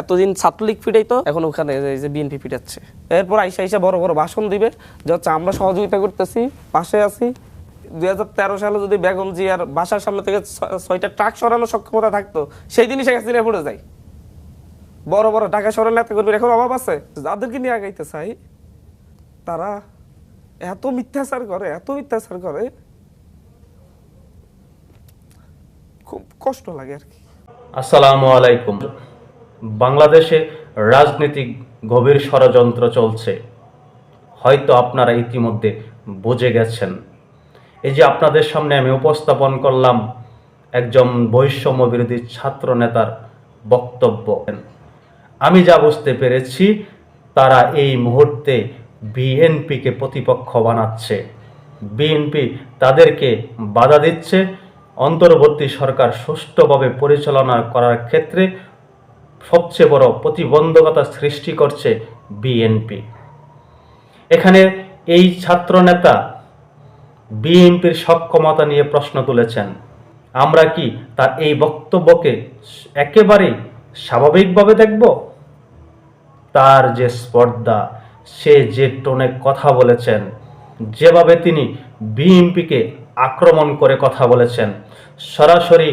এতদিন ছাত্রলীগ ফিটাইতো, এখন ওখানে এই যে বিএনপি ফিটাচ্ছে। এরপর আইসা আইসা বড় বড় ভাষণ দিবে, যে হচ্ছে আমরা সহযোগিতা করতেছি, পাশে আছি। দুই হাজার তেরো সালে যদি বেগম জিয়ার বাসার সামনে থেকে ছয়টা ট্রাক সরানোর সক্ষমতা থাকতো, সেই দিনই শেখ হাসিনা পড়ে যায়। বড় বড় ঢাকা শহরের নেতা কর্মীর এখন অভাব আছে। যাদেরকে নিয়ে আগাইতে চাই, তারা এত মিথ্যাচার করে, এত মিথ্যাচার করে, খুব কষ্ট লাগে আর কি। আসসালামু আলাইকুম। বাংলাদেশে রাজনীতিক গভীর ষড়যন্ত্র চলছে। হয়তো আপনারা ইতিমধ্যে বুঝে গেছেন। এই যে আপনাদের সামনে আমি উপস্থাপন করলাম একজন বৈষম্য বিরোধী ছাত্র নেতার বক্তব্য। আমি যা বুঝতে পেরেছি, তারা এই মুহূর্তে বিএনপিকে প্রতিপক্ষ বানাচ্ছে। বিএনপি তাদেরকে বাধা দিচ্ছে। অন্তর্বর্তী সরকার সুষ্ঠুভাবে পরিচালনা করার ক্ষেত্রে সবচেয়ে বড় প্রতিবন্ধকতা সৃষ্টি করছে বিএনপি। এখানে এই ছাত্র নেতা বিএনপির সক্ষমতা নিয়ে প্রশ্ন তুলেছেন। আমরা কি তার এই বক্তব্যকে একেবারেই স্বাভাবিকভাবে দেখব? তার যে স্পর্ধা, সে যে টোনে কথা বলেছেন, যেভাবে তিনি বিএনপিকে আক্রমণ করে কথা বলেছেন, সরাসরি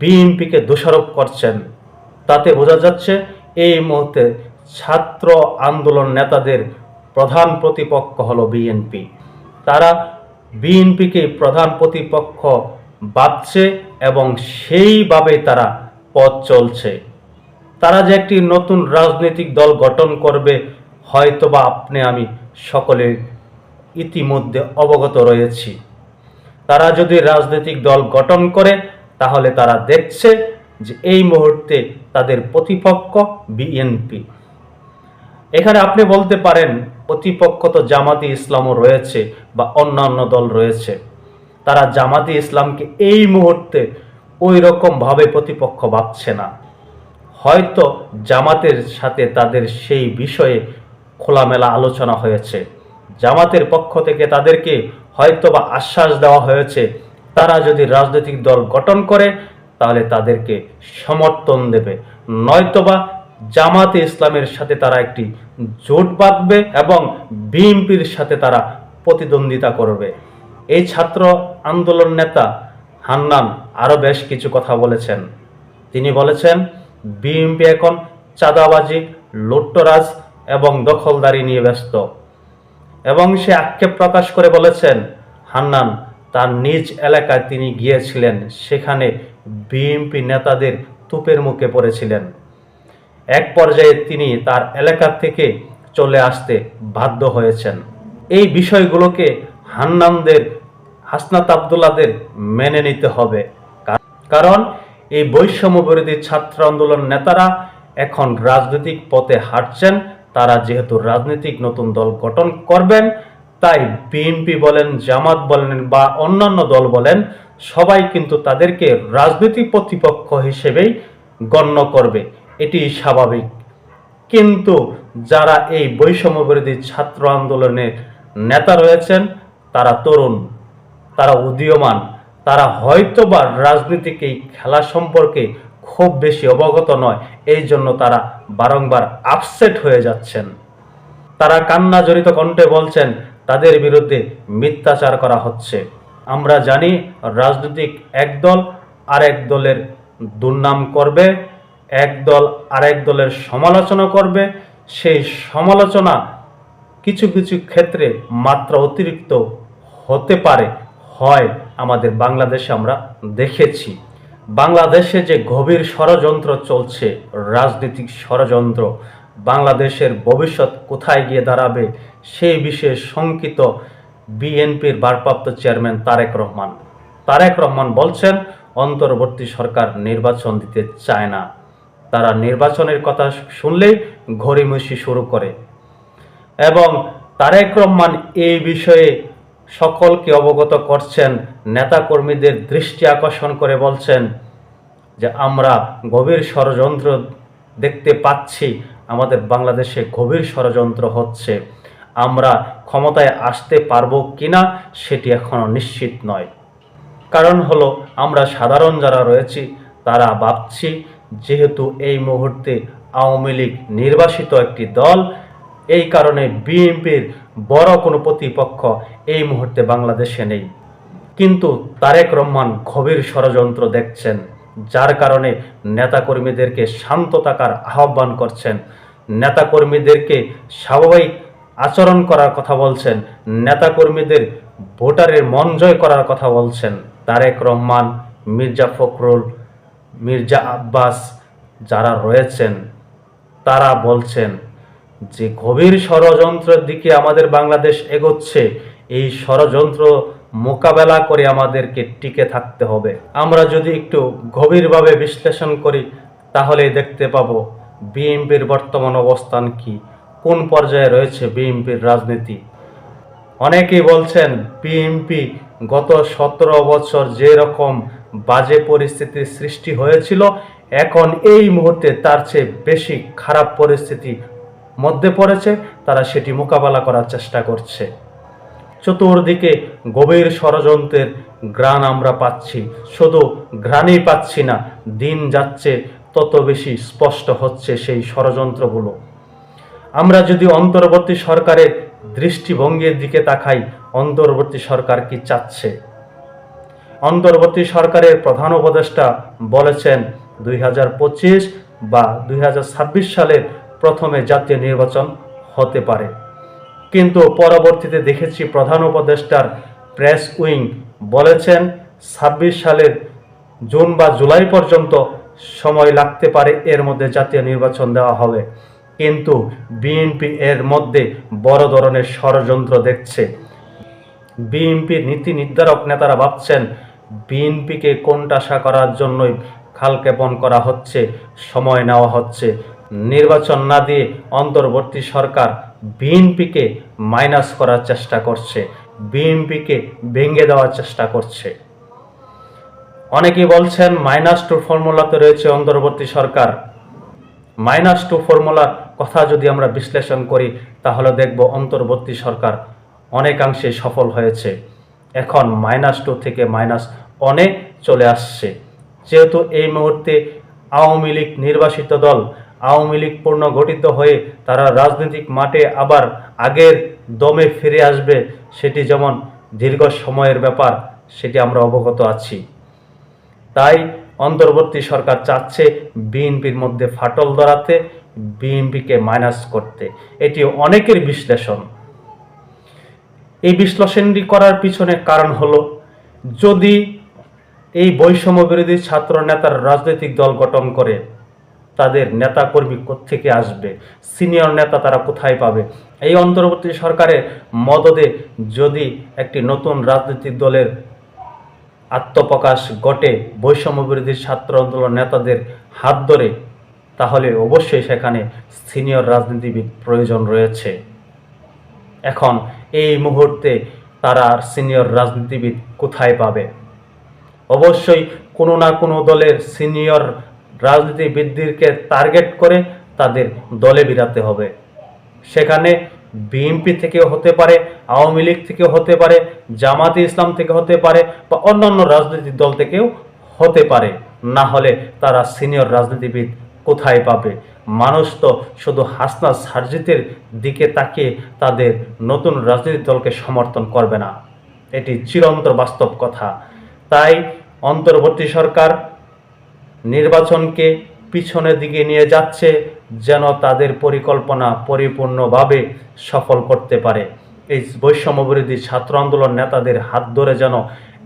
বিএনপিকে দোষারোপ করছেন তাতে বোঝা যাচ্ছে এই মুহূর্তে ছাত্র আন্দোলন নেতাদের প্রধান প্রতিপক্ষ হলো বিএনপি। তারা বিএনপিকে প্রধান প্রতিপক্ষ ভাবছে এবং সেইভাবে তারা পথ চলছে। তারা যে একটি নতুন রাজনৈতিক দল গঠন করবে, হয়তোবা আপনি আমি সকলে ইতিমধ্যে অবগত রয়েছি। তারা যদি রাজনৈতিক দল গঠন করে, তাহলে তারা দেখছে যে এই মুহূর্তে তাদের প্রতিপক্ষ বিএনপি এখানে আপনি বলতে পারেন, প্রতিপক্ষ তো জামাতি ইসলামও রয়েছে বা অন্যান্য দল রয়েছে। তারা জামাতি ইসলামকে এই মুহূর্তে ওই রকম ভাবে প্রতিপক্ষ ভাবছে না। হয়তো জামাতের সাথে তাদের সেই বিষয়ে খোলামেলা আলোচনা হয়েছে। জামাতের পক্ষ থেকে তাদেরকে হয়তো বা আশ্বাস দেওয়া হয়েছে, তারা যদি রাজনৈতিক দল গঠন করে তাহলে তাদেরকে সমর্থন দেবে। নয়তোবা জামাতে ইসলামের সাথে তারা একটি জোট বাঁধবে এবং বিএনপির সাথে তারা প্রতিদ্বন্দ্বিতা করবে। এই ছাত্র আন্দোলন নেতা হান্নান আরও বেশ কিছু কথা বলেছেন। তিনি বলেছেন, বিএনপি এখন চাঁদাবাজি লুট্টরাজ এবং দখলদারি নিয়ে ব্যস্ত। এবং সে আক্ষেপ প্রকাশ করে বলেছেন, হান্নান তার নিজ এলাকায় তিনি গিয়েছিলেন, সেখানে বিএনপি নেতাদের তুপের মুখে পড়েছিলেন। এক পর্যায়ে তিনি তার এলাকা থেকে চলে আসতে বাধ্য হয়েছেন। এই বিষয়গুলোকে হান্নানদের, হাসনাত আবদুল্লাদের মেনে নিতে হবে। কারণ এই বৈষম্য বিরোধী ছাত্র আন্দোলন নেতারা এখন রাজনৈতিক পথে হাঁটছেন, তারা যেহেতু রাজনৈতিক নতুন দল গঠন করবেন তাই বিএনপি বলেন, জামাত বলেন বা অন্যান্য দল বলেন, সবাই কিন্তু তাদেরকে রাজনৈতিক প্রতিপক্ষ হিসেবেই গণ্য করবে। এটি স্বাভাবিক। কিন্তু যারা এই বৈষম্য বিরোধী ছাত্র আন্দোলনের নেতা রয়েছেন, তারা তরুণ, তারা উদীয়মান, তারা হয়তোবা রাজনীতিক এই খেলা সম্পর্কে খুব বেশি অবগত নয়, এই জন্য তারা বারংবার আপসেট হয়ে যাচ্ছেন। তারা কান্না জড়িত কণ্ঠে বলছেন তাদের বিরুদ্ধে মিথ্যাচার করা হচ্ছে। আমরা জানি রাজনৈতিক একদল আরেক দলের দুর্নাম করবে, এক দল আরেক দলের সমালোচনা করবে। সেই সমালোচনা কিছু কিছু ক্ষেত্রে মাত্রা অতিরিক্ত হতে পারে, হয় আমাদের বাংলাদেশে আমরা দেখেছি। বাংলাদেশে যে গভীর ষড়যন্ত্র চলছে, রাজনৈতিক ষড়যন্ত্র বাংলাদেশের ভবিষ্যৎ কোথায় গিয়ে দাঁড়াবে সেই বিষয়ে শঙ্কিত বিএনপির ভারপ্রাপ্ত চেয়ারম্যান তারেক রহমান। তারেক রহমান বলছেন, অন্তর্বর্তী সরকার নির্বাচন দিতে চায় না। তারা নির্বাচনের কথা শুনলেই ঘড়িমসি শুরু করে। এবং তারেক রহমান এই বিষয়ে সকলকে অবগত করছেন, নেতাকর্মীদের দৃষ্টি আকর্ষণ করে বলছেন যে, আমরা গভীর ষড়যন্ত্র দেখতে পাচ্ছি আমাদের বাংলাদেশে গভীর ষড়যন্ত্র হচ্ছে। আমরা ক্ষমতায় আসতে পারব কিনা সেটি এখনও নিশ্চিত নয়। কারণ হলো, আমরা সাধারণ যারা রয়েছি, তারা ভাবছি, যেহেতু এই মুহূর্তে আওয়ামী লীগ নির্বাসিত একটি দল, এই কারণে বিএনপির বড় কোনো প্রতিপক্ষ এই মুহূর্তে বাংলাদেশে নেই। কিন্তু তারেক রহমান গভীর ষড়যন্ত্র দেখছেন। যার কারণে নেতাকর্মীদেরকে শান্ত থাকার আহ্বান করছেন। নেতাকর্মীদেরকে স্বাভাবিক আচরণ করার কথা বলছেন। নেতাকর্মীদের ভোটারের মন জয় করার কথা বলছেন তারেক রহমান, মির্জা ফখরুল, মির্জা আব্বাস যারা রয়েছেন, তারা বলছেন যে গভীর ষড়যন্ত্রের দিকে আমাদের বাংলাদেশ এগোচ্ছে। এই ষড়যন্ত্র মোকাবেলা করে আমাদেরকে টিকে থাকতে হবে। আমরা যদি একটু গভীরভাবে বিশ্লেষণ করি তাহলে দেখতে পাব বিএনপির বর্তমান অবস্থান কি, কোন পর্যায়ে রয়েছে বিএনপির রাজনীতি। অনেকেই বলছেন, বিএনপি গত সতেরো বছর যে রকম বাজে পরিস্থিতির সৃষ্টি হয়েছিল, এখন এই মুহূর্তে তার চেয়ে বেশি খারাপ পরিস্থিতি মধ্যে পড়েছে, তারা সেটি মোকাবেলা করার চেষ্টা করছে। চতুর্দিকে গভীর ষড়যন্ত্রের গ্রাণ আমরা পাচ্ছি। শুধু ঘ্রাণই পাচ্ছি না, দিন যাচ্ছে, তত বেশি স্পষ্ট হচ্ছে সেই ষড়যন্ত্রগুলো। আমরা যদি অন্তর্বর্তী সরকারের দৃষ্টিভঙ্গির দিকে তাকাই, অন্তর্বর্তী সরকার কি চাচ্ছে? অন্তর্বর্তী সরকারের প্রধান উপদেষ্টা বলেছেন, দুই হাজার পঁচিশ বা দুই হাজার ছাব্বিশ সালের প্রথমে জাতীয় নির্বাচন হতে পারে। কিন্তু পরবর্তীতে দেখেছি প্রধান উপদেষ্টার প্রেস উইং বলেছেন, ছাব্বিশ সালের জুন বা জুলাই পর্যন্ত সময় লাগতে পারে এর মধ্যে জাতীয় নির্বাচন দেওয়া হবে। কিন্তু বিএনপি এর মধ্যে বড় ধরনের ষড়যন্ত্র দেখছে। বিএনপির নীতি নির্ধারক নেতারা ভাবছেন, বিএনপিকে কোণঠাসা করার জন্যই খালকেপন করা হচ্ছে, সময় নেওয়া হচ্ছে। নির্বাচন না দিয়ে অন্তর্বর্তী সরকার বিএনপিকে মাইনাস করার চেষ্টা করছে, বিএনপিকে ভেঙে দেওয়ার চেষ্টা করছে। অনেকেই বলছেন মাইনাস টু ফর্মুলাতে রয়েছে অন্তর্বর্তী সরকার। মাইনাস টু ফর্মুলার কথা যদি আমরা বিশ্লেষণ করি, তাহলে দেখব অন্তর্বর্তী সরকার অনেকাংশে সফল হয়েছে। এখন মাইনাস টু থেকে মাইনাস অনেক চলে আসছে। যেহেতু এই মুহূর্তে আওয়ামী লীগ নির্বাসিত দল আওয়ামী লীগ পুনর্গঠিত হয়ে তারা রাজনৈতিক মাঠে আবার আগের দমে ফিরে আসবে, সেটি যেমন দীর্ঘ সময়ের ব্যাপার, সেটি আমরা অবগত আছি। তাই অন্তর্বর্তী সরকার চাচ্ছে বিএনপির মধ্যে ফাটল ধরাতে, বিএনপিকে মাইনাস করতে। এটি অনেকের বিশ্লেষণ। এই বিশ্লেষণটি করার পিছনে কারণ হলো, যদি এই বৈষম্য বিরোধী ছাত্র নেতার রাজনৈতিক দল গঠন করে তাদের নেতাকর্মী থেকে আসবে? সিনিয়র নেতা তারা কোথায় পাবে? এই অন্তর্বর্তী সরকারের মদদে যদি একটি নতুন রাজনৈতিক দলের আত্মপ্রকাশ ঘটে, বৈষম্য বিরোধী ছাত্র আন্দোলন নেতাদের হাত ধরে, তাহলে অবশ্যই সেখানে সিনিয়র রাজনীতিবিদ প্রয়োজন রয়েছে। এখন এই মুহূর্তে তারা সিনিয়র রাজনীতিবিদ কোথায় পাবে? অবশ্যই কোনো না কোনো দলের সিনিয়র রাজনীতিবিদদেরকে টার্গেট করে তাদের দলে বিরাতে হবে। সেখানে বিএনপি থেকেও হতে পারে, আওয়ামী লীগ থেকেও হতে পারে, জামাতে ইসলাম থেকে হতে পারে বা অন্যান্য রাজনৈতিক দল থেকেও হতে পারে। না হলে তারা সিনিয়র রাজনীতিবিদ কোথায় পাবে? মানুষ তো শুধু হাসনা সার্জিতের দিকে তাকিয়ে তাদের নতুন রাজনৈতিক দলকে সমর্থন করবে না। এটি চিরন্তর বাস্তব কথা। তাই অন্তর্বর্তী সরকার নির্বাচনকে পিছনের দিকে নিয়ে যাচ্ছে যেন তাদের পরিকল্পনা পরিপূর্ণভাবে সফল করতে পারে। এই বৈষম্য বিরোধী ছাত্র আন্দোলন নেতাদের হাত ধরে যেন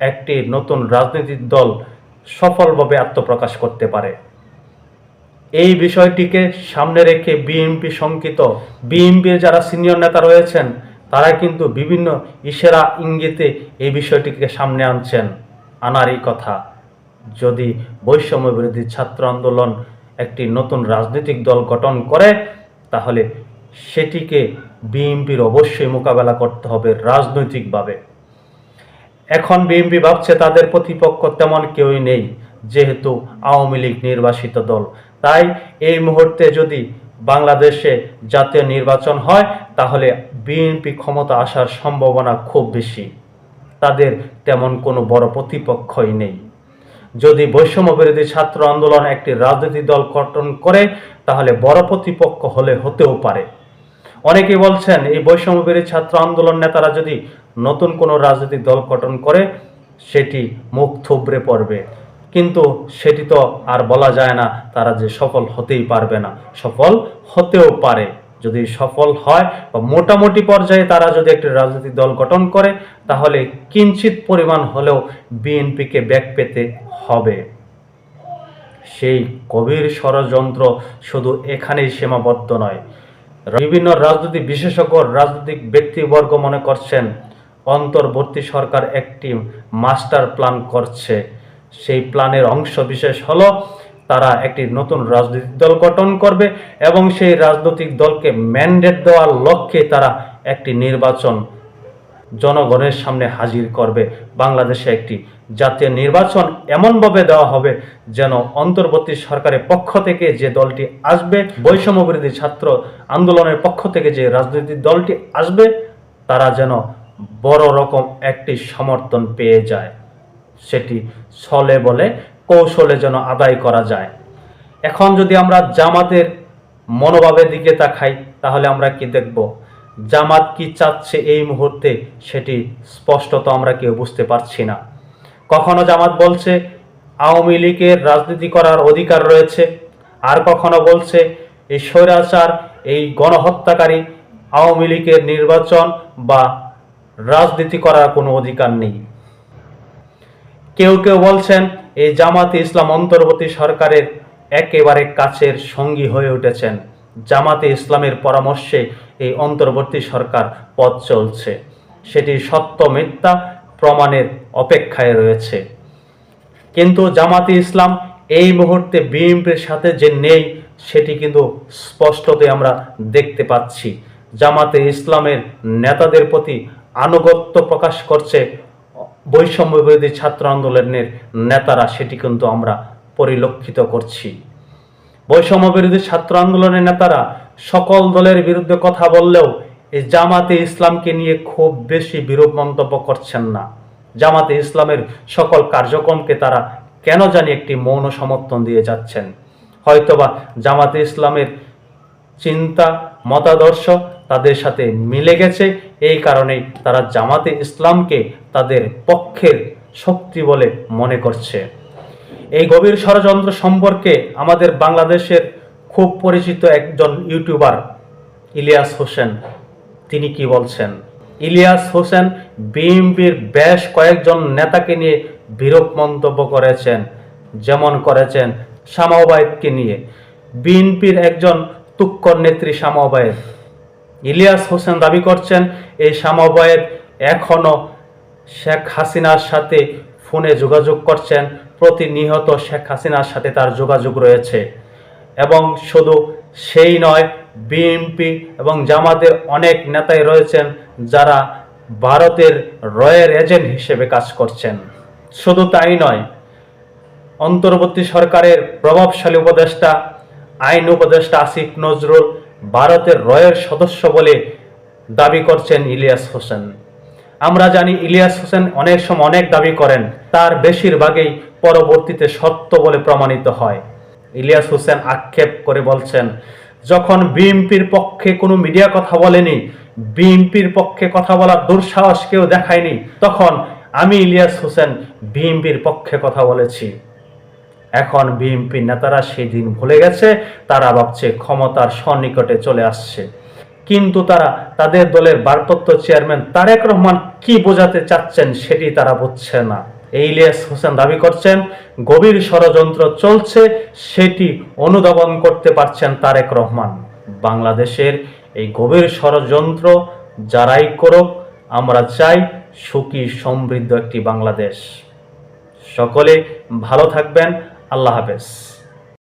একটি নতুন রাজনৈতিক দল সফলভাবে আত্মপ্রকাশ করতে পারে। এই বিষয়টিকে সামনে রেখে বিএনপি শঙ্কিত। বিএনপির যারা সিনিয়র নেতা রয়েছেন, তারা কিন্তু বিভিন্ন ইশারা ইঙ্গিতে এই বিষয়টিকে সামনে আনছেন। আনারই কথা। যদি বৈষম্য বিরোধী ছাত্র আন্দোলন একটি নতুন রাজনৈতিক দল গঠন করে, তাহলে সেটিকে বিএনপির অবশ্যই মোকাবেলা করতে হবে রাজনৈতিকভাবে। এখন বিএনপি ভাবছে তাদের প্রতিপক্ষ তেমন কেউই নেই, যেহেতু আওয়ামী লীগ নির্বাসিত দল। তাই এই মুহূর্তে যদি বাংলাদেশে জাতীয় নির্বাচন হয়, তাহলে বিএনপি ক্ষমতা আসার সম্ভাবনা খুব বেশি। তাদের তেমন কোনো বড় প্রতিপক্ষই নেই। যদি বৈষম্য বিরোধী ছাত্র আন্দোলন একটি রাজনৈতিক দল গঠন করে, তাহলে বড় প্রতিপক্ষ হলে হতেও পারে। অনেকে বলছেন, এই বৈষম্য বিরোধী ছাত্র আন্দোলন নেতারা যদি নতুন কোনো রাজনৈতিক দল গঠন করে, সেটি মুখ থুবড়ে পড়বে। কিন্তু সেটি তো আর বলা যায় না, তারা যে সফল হতেই পারবে না। সফল হতেও পারে। যদি সফল হয় বা মোটামুটি পর্যায়ে তারা যদি একটি রাজনৈতিক দল গঠন করে, তাহলে কিঞ্চিত পরিমাণ হলেও বিএনপিকে ব্যাক পেতে হবে। সেই গভীর ষড়যন্ত্র শুধু এখানেই সীমাবদ্ধ নয়। বিভিন্ন রাজনৈতিক বিশেষজ্ঞ, রাজনৈতিক ব্যক্তিবর্গ মনে করছেন, অন্তর্বর্তী সরকার একটি মাস্টার প্ল্যান করছে। সেই প্ল্যানের অংশ বিশেষ হলো তারা একটি নতুন রাজনৈতিক দল গঠন করবে এবং সেই রাজনৈতিক দলকে ম্যান্ডেট দেওয়ার লক্ষ্যে তারা একটি নির্বাচন জনগণের সামনে হাজির করবে। বাংলাদেশে একটি জাতীয় নির্বাচন এমনভাবে দেওয়া হবে যেন অন্তর্বর্তী সরকারের পক্ষ থেকে যে দলটি আসবে বৈষম্য বিরোধী ছাত্র আন্দোলনের পক্ষ থেকে যে রাজনৈতিক দলটি আসবে, তারা যেন বড় রকম একটি সমর্থন পেয়ে যায়। সেটি ছলে বলে কৌশলে যেন আদায় করা যায়। এখন যদি আমরা জামাতের মনোভাবের দিকে তাকাই, তাহলে আমরা কি দেখব? জামাত কি চাচ্ছে এই মুহূর্তে সেটি স্পষ্টত আমরা কেউ বুঝতে পারছি না। কখনো জামাত বলছে, আওয়ামী লীগের রাজনীতি করার অধিকার রয়েছে। আর কখনো বলছে, এই স্বৈরাচার, এই গণহত্যাকারী আওয়ামী লীগের নির্বাচন বা রাজনীতি করার কোনো অধিকার নেই। কেউ কেউ বলছেন এই জামাতে ইসলাম অন্তর্বর্তী সরকারের একেবারে কাছের সঙ্গী হয়ে উঠেছেন। জামাতে ইসলামের পরামর্শে এই অন্তর্বর্তী সরকার পথ চলছে। সেটি সত্য মিথ্যা প্রমাণের অপেক্ষায় রয়েছে। কিন্তু জামাতে ইসলাম এই মুহূর্তে বিএনপির সাথে যে নেই, সেটি কিন্তু স্পষ্টতই আমরা দেখতে পাচ্ছি। জামাতে ইসলামের নেতাদের প্রতি আনুগত্য প্রকাশ করছে বৈষম্য বিরোধী ছাত্র আন্দোলনের নেতারা সেটি কিন্তু আমরা পরিলক্ষিত করছি। বৈষম্য বিরোধী ছাত্র আন্দোলনের নেতারা সকল দলের বিরুদ্ধে কথা বললেও এই জামাতে ইসলামকে নিয়ে খুব বেশি বিরূপ মন্তব্য করছেন না। জামাতে ইসলামের সকল কার্যক্রমকে তারা কেন জানি একটি মৌন সমর্থন দিয়ে যাচ্ছেন। হয়তোবা জামাতে ইসলামের চিন্তা, মতাদর্শ তাদের সাথে মিলে গেছে। এই কারণেই তারা জামাতে ইসলামকে তাদের পক্ষের শক্তি বলে মনে করছে। এই গভীর ষড়যন্ত্র সম্পর্কে আমাদের বাংলাদেশের খুব পরিচিত একজন ইউটিউবার, ইলিয়াস হোসেন। তিনি কি বলছেন? ইলিয়াস হোসেন বিএনপির বেশ কয়েকজন নেতাকে নিয়ে বিরূপ মন্তব্য করেছেন, যেমন করেছেন শামাওবায়দকে নিয়ে। বিএনপির একজন তুক্কর নেত্রী শামাওবায়দ ইলিয়াস হোসেন দাবি করছেন, এই শামাওবায়দ এখনও শেখ হাসিনার সাথে ফোনে যোগাযোগ করছেন। প্রতিনিহত শেখ হাসিনার সাথে তার যোগাযোগ রয়েছে। এবং শুধু সেই নয়, বিএনপি এবং জামাতের অনেক নেতাই রয়েছেন যারা ভারতের রয়ের এজেন্ট হিসেবে কাজ করছেন। শুধু তাই নয়, অন্তর্বর্তী সরকারের প্রভাবশালী উপদেষ্টা, আইন উপদেষ্টা আসিফ নজরুল ভারতের রয়ের সদস্য বলে দাবি করছেন ইলিয়াস হোসেন। আমরা জানি ইলিয়াস হোসেন অনেক সময় অনেক দাবি করেন, তার বেশিরভাগই পরবর্তীতে সত্য বলে প্রমাণিত হয়। ইলিয়াস হোসেন আক্ষেপ করে বলছেন, যখন বিএনপির পক্ষে কোনো মিডিয়া কথা বলেনি, বিএনপির পক্ষে কথা বলার দুঃসাহস কেউ দেখায়নি, তখন আমি ইলিয়াস হোসেন বিএনপির পক্ষে কথা বলেছি। এখন বিএনপি নেতারা সেই দিন ভুলে গেছে, তারা ভাবছে ক্ষমতার সন্নিকটে চলে আসছে। কিন্তু তারা, তাদের দলের ভারপ্রাপ্ত চেয়ারম্যান তারেক রহমান কি বোঝাতে চাচ্ছেন সেটি তারা বুঝছে না। এই ইলিয়াস হোসেন দাবি করছেন, গভীর ষড়যন্ত্র চলছে, সেটি অনুধাবন করতে পারছেন তারেক রহমান। বাংলাদেশের এই গভীর ষড়যন্ত্র যারাই করুক, আমরা চাই সুখী সমৃদ্ধ একটি বাংলাদেশ। সকলে ভালো থাকবেন আল্লাহ হাফেজ।